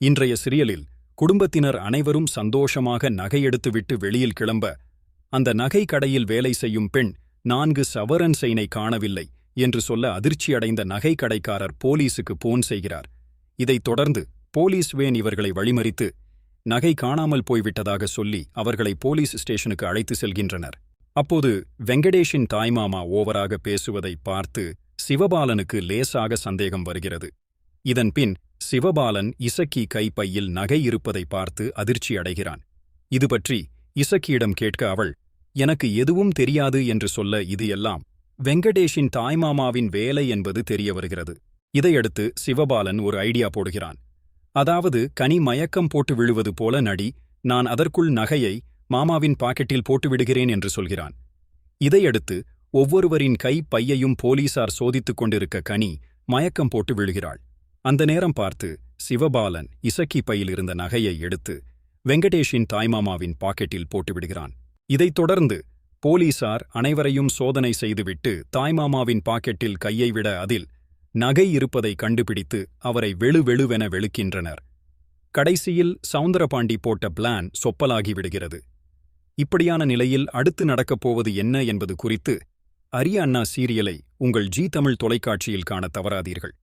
இன்றைய சிரியலில் குடும்பத்தினர் அனைவரும் சந்தோஷமாக நகையெடுத்துவிட்டு வெளியில் கிளம்ப அந்த நகை கடையில் வேலை செய்யும் பெண் நான்கு சவரன் செயினை காணவில்லை என்று சொல்ல அதிர்ச்சியடைந்த நகை கடைக்காரர் போலீசுக்கு போன் செய்கிறார். இதைத் தொடர்ந்து போலீஸ் வேன் இவர்களை வழிமறித்து நகை காணாமல் போய்விட்டதாக சொல்லி அவர்களை போலீஸ் ஸ்டேஷனுக்கு அழைத்து செல்கின்றனர். அப்போது வெங்கடேஷின் தாய்மாமா ஓவராக பேசுவதை பார்த்து சிவபாலனுக்கு லேசாக சந்தேகம் வருகிறது. இதன்பின் சிவபாலன் இசக்கி கைப்பையில் நகை இருப்பதை பார்த்து அதிர்ச்சி அடைகிறான். இது பற்றி இசக்கியிடம் கேட்க அவள் எனக்கு எதுவும் தெரியாது என்று சொல்ல இது எல்லாம் வெங்கடேஷின் தாய்மாமாவின் வேலை என்பது தெரிய வருகிறது. இதையடுத்து சிவபாலன் ஒரு ஐடியா போடுகிறான். அதாவது கனி மயக்கம் போட்டு விழுவது போல நடி நான் அதற்குள் நகையை மாமாவின் பாக்கெட்டில் போட்டுவிடுகிறேன் என்று சொல்கிறான். இதையடுத்து ஒவ்வொருவரின் கை பையையும் போலீசார் சோதித்துக் கொண்டிருக்க கனி மயக்கம் போட்டு விழுகிறாள். அந்த நேரம் பார்த்து சிவபாலன் இசக்கி பையில் இருந்த நகையை எடுத்து வெங்கடேஷின் தாய்மாமாவின் பாக்கெட்டில் போட்டுவிடுகிறான். இதைத் தொடர்ந்து போலீசார் அனைவரையும் சோதனை செய்துவிட்டு தாய்மாமாவின் பாக்கெட்டில் கையை விட அதில் நகை இருப்பதை கண்டுபிடித்து அவரை வெளு வெளுவென வெளுக்கின்றனர். கடைசியில் சவுந்தரபாண்டி போட்ட பிளான் சொப்பலாகிவிடுகிறது இப்படியான நிலையில் அடுத்து நடக்கப் போவது என்ன என்பது குறித்து அரிய அண்ணா சீரியலை உங்கள் ஜி தமிழ் தொலைக்காட்சியில் காண தவறாதீர்கள்.